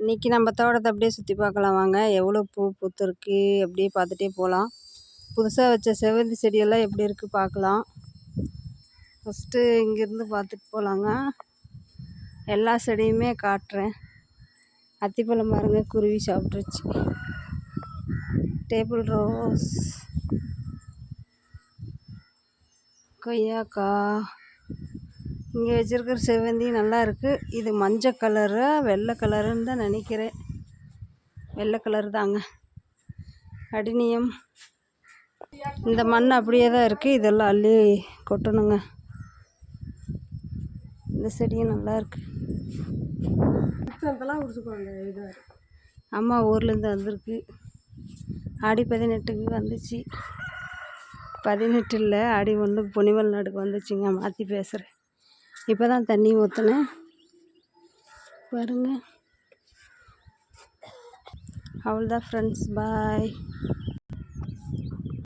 இன்றைக்கி நம்ம தோட்டத்தை அப்படியே சுற்றி பார்க்கலாம் வாங்க. எவ்வளோ பூ பூத்துருக்கு அப்படியே பார்த்துட்டே போகலாம் புதுசாக வச்ச செவ்வந்தி செடியெல்லாம் எப்படி இருக்குது பார்க்கலாம். ஃபஸ்ட்டு இங்கேருந்து பார்த்துட்டு போகலாங்க எல்லா செடியுமே காட்டுறேன். அத்திப்பழம் பாருங்க குருவி சாப்பிட்ருச்சு டேபிள் ரோஸ் கொய்யாக்காய். இங்கே வச்சுருக்கிற செவ்வந்தி நல்லா இருக்குது இது மஞ்சள் கலரு வெள்ளை கலருன்னு தான் நினைக்கிறேன். வெள்ளை கலர் தாங்க. அடினியம். இந்த மண் அப்படியே தான் இருக்குது இதெல்லாம் அள்ளி கொட்டணுங்க. இந்த செடியும் நல்லா இருக்கு. அம்மா ஊர்லேருந்து வந்திருக்கு. ஆடி பதினெட்டுக்கு வந்துச்சு. பதினெட்டு இல்லை ஆடி ஒன்றுக்கு பொன்னிமல் நாடுக்கு வந்துச்சுங்க. மாற்றி பேசுகிறேன் இப்போ தான் தண்ணி ஊற்றினேன் பாருங்க. அவ்வளோதான் ஃப்ரெண்ட்ஸ் பாய்